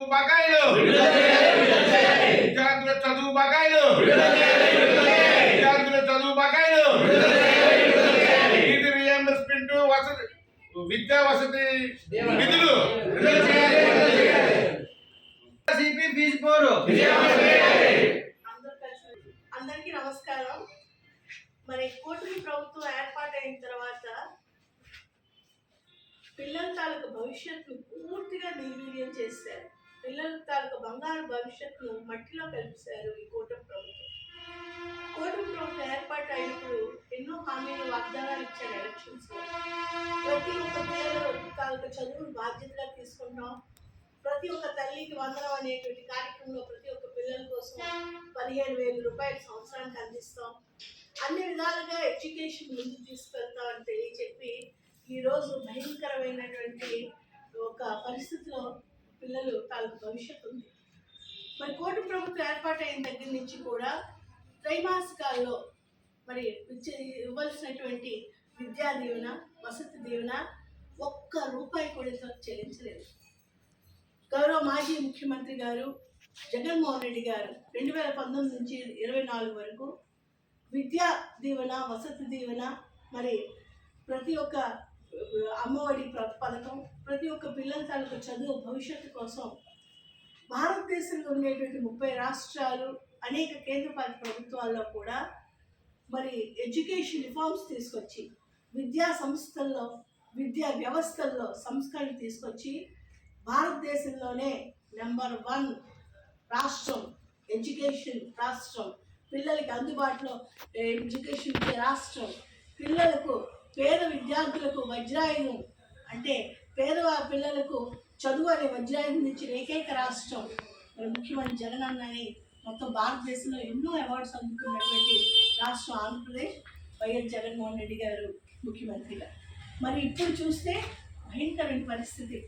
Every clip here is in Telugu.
బకాయిలు. విద్యార్థుల చదువు బకాయిలు. విద్యార్థుల చదువు బకాయిలు. ఫీజు రియంబర్స్మెంట్ వసతి విద్యా వసతి నిధులు. అందరికీ నమస్కారం. మరి కూటమి ప్రభుత్వం ఏర్పాటైన తర్వాత పిల్లల తాలూకు భవిష్యత్తును పూర్తిగా నిర్వీర్యం చేశారు. పిల్లల తాలూకు బంగారు భవిష్యత్తును మట్టిలో కలిపారు ఈ కూటమి ప్రభుత్వం. కూటమి ప్రభుత్వం ఏర్పాటు అయినప్పుడు ఎన్నో హామీలు వాగ్దానాలు ఇచ్చారు ఎలక్షన్స్ ప్రతి ఒక్క పిల్లలు తాలూకు చదువును బాధ్యతగా తీసుకుంటాం. ప్రతి ఒక్క తల్లికి వందనం అనేటువంటి కార్యక్రమంలో ప్రతి ఒక్క పిల్లల కోసం పదిహేను వేల రూపాయలు సంవత్సరానికి అందిస్తాం. అన్ని విధాలుగా ఎడ్యుకేషన్ ముందుకు తీసుకెళ్తామని తెలియచెప్పి ఈరోజు భయంకరమైనటువంటి ఒక పరిస్థితిలో పిల్లలు తాలూకు భవిష్యత్తు ఉంది. మరి కోటి ప్రభుత్వం ఏర్పాటైన దగ్గర నుంచి కూడా త్రైమాసికాల్లో మరి ఇవ్వాల్సినటువంటి విద్యా దీవెన వసతి దీవెన ఒక్క రూపాయి కూడా ఇంతవరకు చెల్లించలేదు. గౌరవ మాజీ ముఖ్యమంత్రి గారు జగన్మోహన్ రెడ్డి గారు రెండు వేల పంతొమ్మిది నుంచి ఇరవై నాలుగు వరకు విద్యా దీవెన వసతి దీవెన మరి ప్రతి ఒక్క అమ్మఒడి పథకం ప్రతి ఒక్క పిల్లల తాలూకు చదువు భవిష్యత్తు కోసం భారతదేశంలో ఉండేటువంటి ముప్పై రాష్ట్రాలు అనేక కేంద్రపాలిత ప్రభుత్వాల్లో కూడా మరి ఎడ్యుకేషన్ రిఫార్మ్స్ తీసుకొచ్చి విద్యా సంస్థల్లో విద్యా వ్యవస్థల్లో సంస్కరణ తీసుకొచ్చి భారతదేశంలోనే నెంబర్ వన్ రాష్ట్రం ఎడ్యుకేషన్ రాష్ట్రం పిల్లలకి అందుబాటులో ఎడ్యుకేషన్ రాష్ట్రం పిల్లలకు పేద విద్యార్థులకు వజ్రాయుధం అంటే పేదవా పిల్లలకు చదువు అనే వజ్రాయుధం ఇచ్చిన ఏకైక రాష్ట్రం. మరి ముఖ్యమంత్రి జగన్ అన్నని మొత్తం భారతదేశంలో ఎన్నో అవార్డ్స్ అందుకున్నటువంటి రాష్ట్రం ఆంధ్రప్రదేశ్. వైఎస్ జగన్మోహన్ రెడ్డి గారు ముఖ్యమంత్రిగా. మరి ఇప్పుడు చూస్తే భయంకరమైన పరిస్థితి.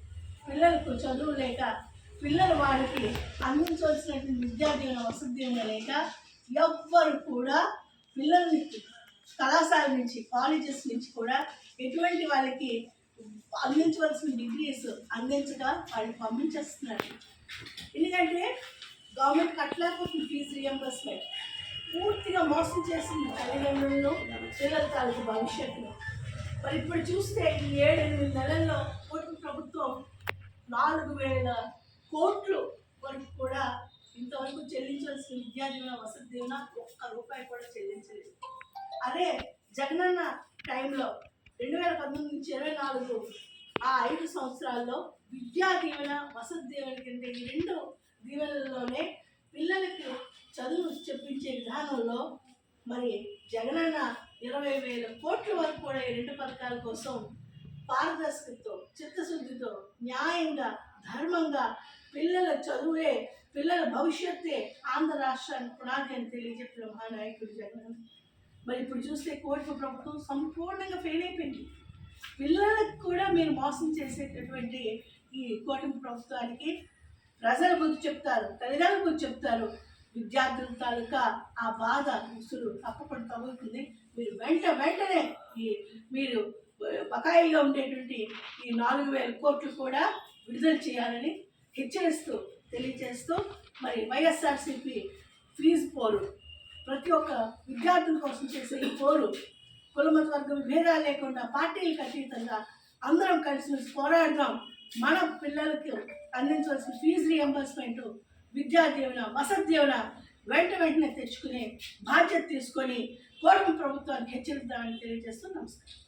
పిల్లలకు చదువు లేక పిల్లలు వాళ్ళకి అందించవలసినటువంటి విద్యార్థుల వసతి లేక ఎవ్వరు కూడా పిల్లల్ని కళాశాల నుంచి కాలేజెస్ నుంచి కూడా ఎటువంటి వాళ్ళకి అందించవలసిన డిగ్రీస్ అందించగా వాళ్ళు పంపించేస్తున్నారు. ఎందుకంటే గవర్నమెంట్ కట్టలేకపోతుంది ఫీజు రియంబర్స్మెంట్ పూర్తిగా మోసం చేసింది తల్లిదండ్రులను పిల్లల తాలూకు భవిష్యత్తులో. మరి ఇప్పుడు చూస్తే ఈ ఏడు ఎనిమిది నెలల్లో కూటమి ప్రభుత్వం నాలుగు వేల కోట్లు వరకు కూడా ఇంతవరకు చెల్లించాల్సిన విద్యా దీవెన వసతి దీవెన ఒక్క రూపాయి కూడా చెల్లించలేదు. అదే జగనన్న టైంలో రెండు వేల పంతొమ్మిది నుంచి ఇరవై నాలుగు ఆ ఐదు సంవత్సరాల్లో విద్యా దీవెన వసతి దీవెన కింద ఈ రెండు దీవెనల్లోనే పిల్లలకు చదువు చెప్పించే విధానంలో మరి జగనన్న ఇరవై వేల కోట్ల వరకు కూడా ఈ రెండు పథకాల కోసం పారదర్శకతో చిత్తశుద్ధితో న్యాయంగా ధర్మంగా పిల్లల చదువే పిల్లల భవిష్యత్తే ఆంధ్ర రాష్ట్రానికి పునాది అని తెలియజెప్పిన మహానాయకుడు జగన్ మరి ఇప్పుడు చూస్తే కోర్టు ప్రభుత్వం సంపూర్ణంగా ఫెయిల్ అయిపోయింది. పిల్లలకు కూడా మీరు మోసం చేసేటటువంటి ఈ కూటమి ప్రభుత్వానికి ప్రజల గురించి చెప్తారు తల్లిదండ్రుల గురించి చెప్తారు విద్యార్థుల తాలూకా ఆ బాధ ముసులు తప్పకుండా తగులుతుంది. మీరు వెంట వెంటనే ఈ మీరు బకాయిగా ఉండేటువంటి ఈ నాలుగు వేల కోట్లు కూడా విడుదల చేయాలని హెచ్చరిస్తూ తెలియజేస్తూ మరి వైఎస్ఆర్సీపీ ఫీజు పోరు ప్రతి ఒక్క విద్యార్థుల కోసం చేసే ఈ పోరు కులమత వర్గ విభేదాలు లేకుండా పార్టీలకు అతీతంగా అందరం కలిసి పోరాడదాం. మన పిల్లలకి అందించవలసిన ఫీజు రియంబర్స్మెంట్ విద్యా దీవెన వసతి దీవెన వెంట వెంటనే తెచ్చుకునే బాధ్యత తీసుకొని కోటమి ప్రభుత్వానికి హెచ్చరిద్దామని తెలియజేస్తూ నమస్కారం.